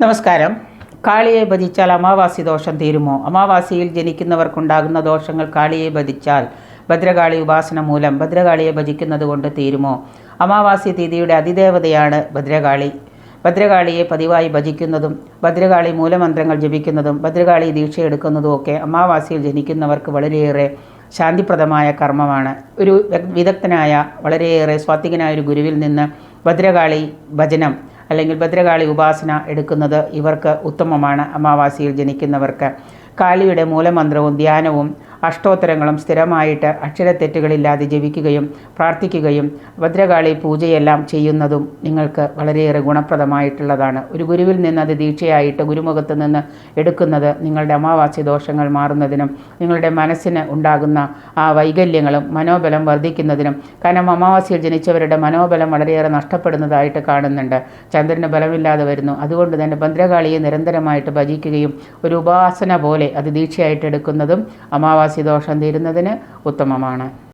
നമസ്കാരം. കാളിയെ ഭജിച്ചാൽ അമാവാസി ദോഷം തീരുമോ? അമാവാസിയിൽ ജനിക്കുന്നവർക്കുണ്ടാകുന്ന ദോഷങ്ങൾ കാളിയെ ഭജിച്ചാൽ ഭദ്രകാളി ഉപാസന മൂലം ഭദ്രകാളിയെ ഭജിക്കുന്നത് കൊണ്ട് തീരുമോ? അമാവാസി തീയതിയുടെ അതിദേവതയാണ് ഭദ്രകാളി. ഭദ്രകാളിയെ പതിവായി ഭജിക്കുന്നതും ഭദ്രകാളി മൂലമന്ത്രങ്ങൾ ജപിക്കുന്നതും ഭദ്രകാളി ദീക്ഷയെടുക്കുന്നതും ഒക്കെ അമാവാസിയിൽ ജനിക്കുന്നവർക്ക് വളരെയേറെ ശാന്തിപ്രദമായ കർമ്മമാണ്. ഒരു വിദഗ്ധനായ വളരെയേറെ സ്വാത്വികനായ ഒരു ഗുരുവിൽ നിന്ന് ഭദ്രകാളി ഭജനം അല്ലെങ്കിൽ ഭദ്രകാളി ഉപാസന എടുക്കുന്നത് ഇവർക്ക് ഉത്തമമാണ്. അമാവാസിയിൽ ജനിക്കുന്നവർക്ക്. കാളിയുടെ മൂലമന്ത്രവും ധ്യാനവും അഷ്ടോത്തരങ്ങളും സ്ഥിരമായിട്ട് അക്ഷരത്തെറ്റുകളില്ലാതെ ജപിക്കുകയും പ്രാർത്ഥിക്കുകയും ഭദ്രകാളി പൂജയെല്ലാം ചെയ്യുന്നതും നിങ്ങൾക്ക് വളരെയേറെ ഗുണപ്രദമായിട്ടുള്ളതാണ്. ഒരു ഗുരുവിൽ നിന്ന് അത് ദീക്ഷയായിട്ട് ഗുരുമുഖത്ത് നിന്ന് എടുക്കുന്നത് നിങ്ങളുടെ അമാവാസി ദോഷങ്ങൾ മാറുന്നതിനും നിങ്ങളുടെ മനസ്സിന് ഉണ്ടാകുന്ന ആ വൈകല്യങ്ങളും മനോബലം വർദ്ധിക്കുന്നതിനും കാരണം അമാവാസിയിൽ ജനിച്ചവരുടെ മനോബലം വളരെയേറെ നഷ്ടപ്പെടുന്നതായിട്ട് കാണുന്നുണ്ട്. ചന്ദ്രന് ബലമില്ലാതെ വരുന്നു. അതുകൊണ്ട് തന്നെ ഭദ്രകാളിയെ നിരന്തരമായിട്ട് ഭജിക്കുകയും ഒരു ഉപാസന പോലെ അത് ദീക്ഷയായിട്ട് എടുക്കുന്നതും അമാവാസി ദോഷം തീരുന്നതിന് ഉത്തമമാണ്.